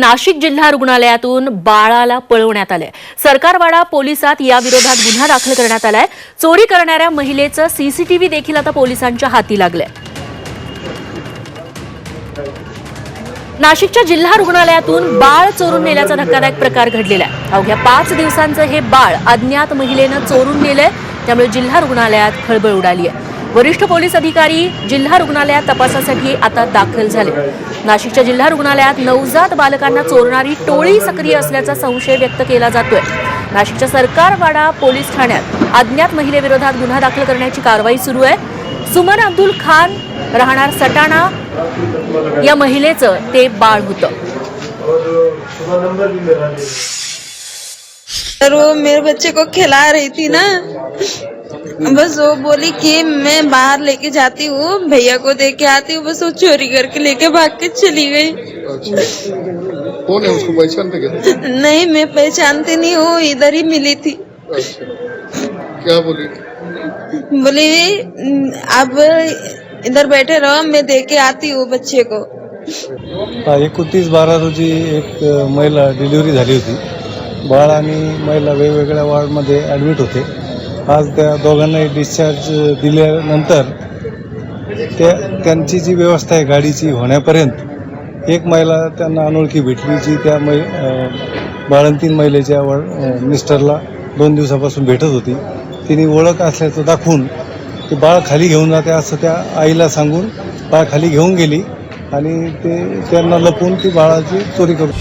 नाशिक जिल्हा रुग्णालयातून बाळाला पळवण्यात आलंय. सरकारवाडा पोलिसात या विरोधात गुन्हा दाखल करण्यात आलाय. चोरी करणाऱ्या महिलेचं सीसीटीव्ही देखील आता पोलिसांच्या हाती लागलंय. नाशिकच्या जिल्हा रुग्णालयातून बाळ चोरून नेल्याचा धक्कादायक प्रकार घडलेला आहे. अवघ्या पाच दिवसांचं हे बाळ अज्ञात महिलेनं चोरून नेलंय. त्यामुळे जिल्हा रुग्णालयात खळबळ उडाली आहे. वरिष्ठ पोलीस अधिकारी जिल्हा रुग्णालयात तपासासाठी आता दाखल झाले. नाशिकच्या जिल्हा रुग्णालयात नवजात बालकांना चोरणारी टोळी सक्रिय असल्याचा संशय व्यक्त केला जातोय. नाशिकच्या सरकारवाडा पोलीस ठाण्यात अज्ञात महिलेविरोधात गुन्हा दाखल करण्याची कारवाई सुरू आहे. सुमन अब्दुल खान राहणार सटाणा. या महिलेचं ते बाळ होतं. और वो मेरे बच्चे को खिला रही थी ना? बस वो बोली कि मैं बाहर लेके जाती हूँ भैया को दे के आती हूँ बस वो चोरी करके लेके भाग के चली गई। अच्छा। कौन है उसको पहचानते क्या? नहीं मैं पहचानती नहीं हूँ इधर ही मिली थी। अच्छा। क्या बोली? बोली अब इधर बैठे रहो मैं दे के आती हूँ बच्चे को। एकोणतीस बारा रोजी एक महिला डिलिव्हरी झाली होती। बाळ आणि महिला वेगवेगळ्या वॉर्डमध्ये ॲडमिट होते. आज त्या दोघांनाही डिस्चार्ज दिल्यानंतर त्या त्यांची जी व्यवस्था आहे गाडीची होण्यापर्यंत एक महिला त्यांना अनोळखी भेटली जी त्या मै बाळंतीन महिलेच्या व मिस्टरला दोन दिवसापासून भेटत होती. तिने ओळख असल्याचं दाखवून ते बाळ खाली घेऊन जाते असं त्या आईला सांगून बाळ खाली घेऊन गेली आणि ते त्यांना लपवून ती बाळाची चोरी करू